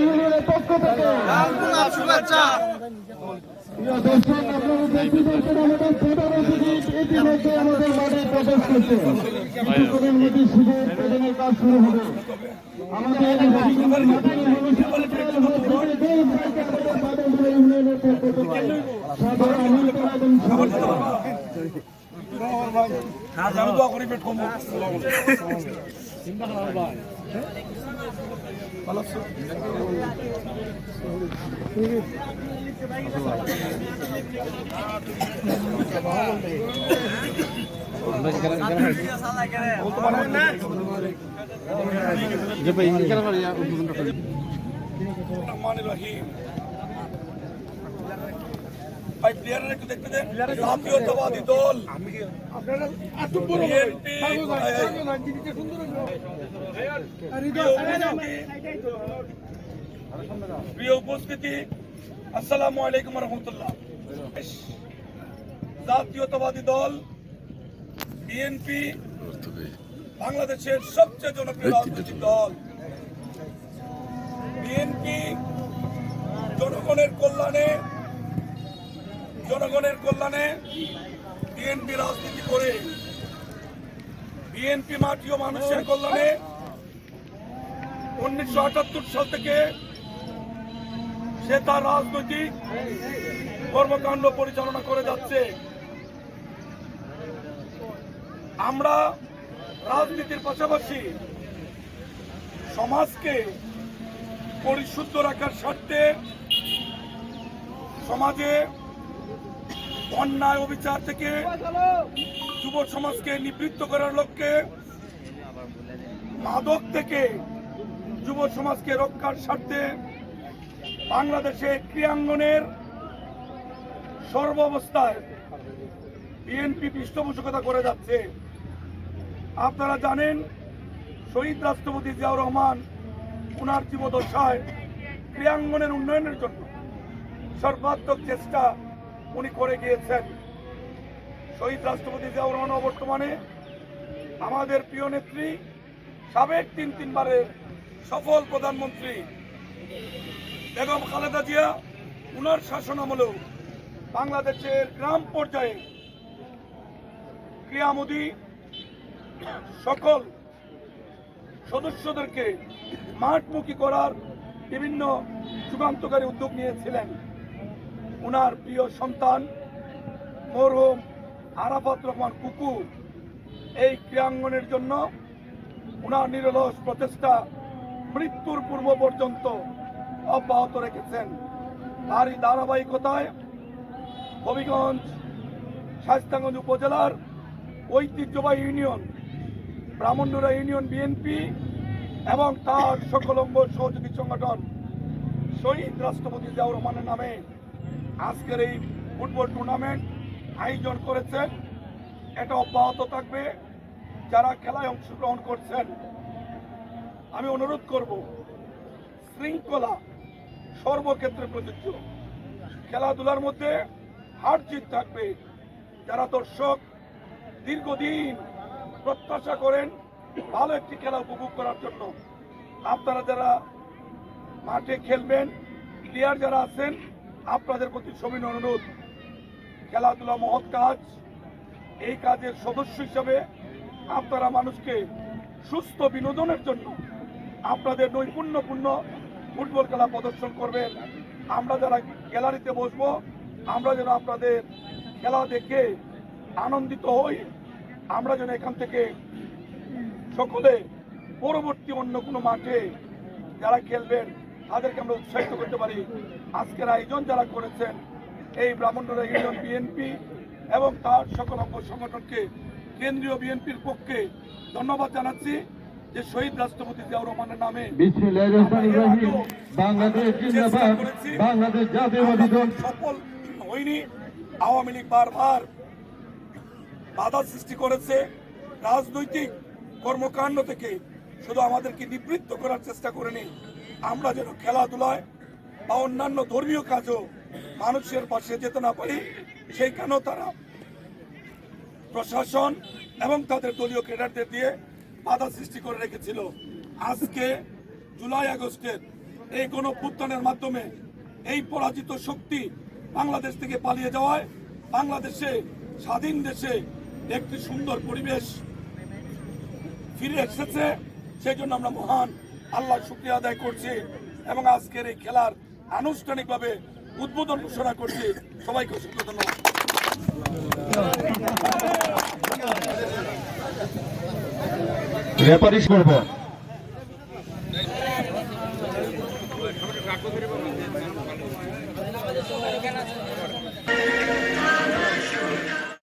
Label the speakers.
Speaker 1: ইউনিয়নের পক্ষ থেকে
Speaker 2: শুভেচ্ছা।
Speaker 1: পাচ্ছেন আমাদের মাঠে প্রবেশ করছে। কিছুক্ষণের মধ্যে শুভ উদ্বোধনের কাজ শুরু হবে। আমাদের ইউনিয়নের পক্ষ থেকে
Speaker 2: করি পেট ভাই প্লেয়ারের একটু দেখতে দেন জাতীয়তাবাদী দল প্রিয় উপস্থিতি, আসসালামু আলাইকুম রহমতুল্লাহ। জাতীয়তাবাদী দল, বিএনপি, বাংলাদেশের সবচেয়ে জনপ্রিয় রাজনৈতিক দল। বিএনপি জনগণের কল্যাণে জনগণের কল্যাণে বিএনপি রাজনীতি করে। বিএনপি মাটি ও মানুষের কল্যাণে উনিশশো আটাত্তর সাল থেকে সে তার রাজনৈতিক কর্মকাণ্ড পরিচালনা করে যাচ্ছে। আমরা রাজনীতির পাশাপাশি সমাজকে পরিশুদ্ধ রাখার স্বার্থে সমাজে অন্যায় অবিচার থেকে যুব সমাজকে নিবৃত্ত করার লক্ষ্যে মাদক থেকে যুব সমাজকে রক্ষার স্বার্থে বাংলাদেশে ক্রিয়াঙ্গনের সর্বাবস্থায় বিএনপি পৃষ্ঠপোষকতা করে যাচ্ছে। আপনারা জানেন, শহীদ রাষ্ট্রপতি জিয়াউর রহমান ওনার জীবদশায় ক্রিয়াঙ্গনের উন্নয়নের জন্য সর্বাত্মক চেষ্টা উনি করে গিয়েছেন। শহীদ রাষ্ট্রপতি জিয়াউর রহমান বর্তমানে আমাদের প্রিয় নেত্রী সাবেক তিন তিনবারের সফল প্রধানমন্ত্রী বেগম খালেদা জিয়া, উনার শাসন আমলেও বাংলাদেশের গ্রাম পর্যায়ে ক্রিয়ামোদী সকল সদস্যদেরকে মাঠমুখী করার বিভিন্ন যুগান্তকারী উদ্যোগ নিয়েছিলেন। ওনার প্রিয় সন্তান মরহুম আরাফাত রহমান কুকু এই ক্রীড়াঙ্গনের জন্য ওনার নিরলস প্রচেষ্টা মৃত্যুর পূর্ব পর্যন্ত অব্যাহত রেখেছেন। তারই ধারাবাহিকতায় হবিগঞ্জ শাস্তাগঞ্জ উপজেলার ঐতিহ্যবাহী ইউনিয়ন, ব্রাহ্মণডোরা ইউনিয়ন বিএনপি এবং তার সকল অঙ্গ সহযোগী সংগঠন শহীদ রাষ্ট্রপতি জিয়াউর রহমানের নামে আজকের এই ফুটবল টুর্নামেন্ট আয়োজন করেছেন। এটা অব্যাহত থাকবে। যারা খেলায় অংশগ্রহণ করছেন আমি অনুরোধ করব, শৃঙ্খলা সর্বক্ষেত্রে প্রযোজ্য। খেলাধুলার মধ্যে হার জিত থাকবে। যারা দর্শক দীর্ঘদিন প্রত্যাশা করেন ভালো একটি খেলা উপভোগ করার জন্য, আপনারা যারা মাঠে খেলবেন প্লেয়ার যারা আছেন, আপনাদের প্রতি সবিন অনুরোধ। খেলাধুলা মহৎ কাজ। এই কাজের সদস্য হিসাবে আপনারা মানুষকে সুস্থ বিনোদনের জন্য আপনাদের নৈপুণ্যপূর্ণ ফুটবল খেলা প্রদর্শন করবেন আমরা যারা গ্যালারিতে বসবো, আমরা যেন আপনাদের খেলা দেখে আনন্দিত হই। আমরা যেন এখান থেকে সকলে পরবর্তী অন্য কোনো মাঠে যারা খেলবেন, তাদেরকে আমরা উৎসাহিত করতে পারি। আজকের আয়োজন যারা করেছেন, এই ব্রাহ্মণরা ইউনিয়ন বিএনপি এবং তার সকল অঙ্গ সংগঠনকে, কেন্দ্রীয় বিএনপির পক্ষে ধন্যবাদ জানাচ্ছি। যে শহীদ রাষ্ট্রপতি জিয়াউর রহমানের নামে
Speaker 1: বাংলাদেশ বাংলাদেশ জাতীয়বাদী দল।
Speaker 2: সফল হয়নি। আওয়ামী লীগ বারবার বাধা সৃষ্টি করেছে। রাজনৈতিক কর্মকাণ্ড থেকে শুধু আমাদেরকে নিবৃত্ত করার চেষ্টা করেনি। আমরা যেন খেলাধুলায় বা অন্যান্য ধর্মীয় কাজও মানুষের পাশে যেতে না পারি সেই কেন তারা প্রশাসন এবং তাদের দলীয় ক্যাডারদের দিয়ে বাধা সৃষ্টি করে রেখেছিল। আজকে জুলাই আগস্টের এই গণপুত্থানের মাধ্যমে এই পরাজিত শক্তি বাংলাদেশ থেকে পালিয়ে যাওয়ায় বাংলাদেশে, স্বাধীন দেশে একটি সুন্দর পরিবেশ ফিরে এসেছে। সেই জন্য আমরা মহান আল্লাহ শুক্রিয়া আদায় করছি এবং আজকের এই খেলার আনুষ্ঠানিকভাবে উদ্বোধন ঘোষণা করছি। সবাইকে অসংখ্য ধন্যবাদ।
Speaker 1: রেফারিশ করব।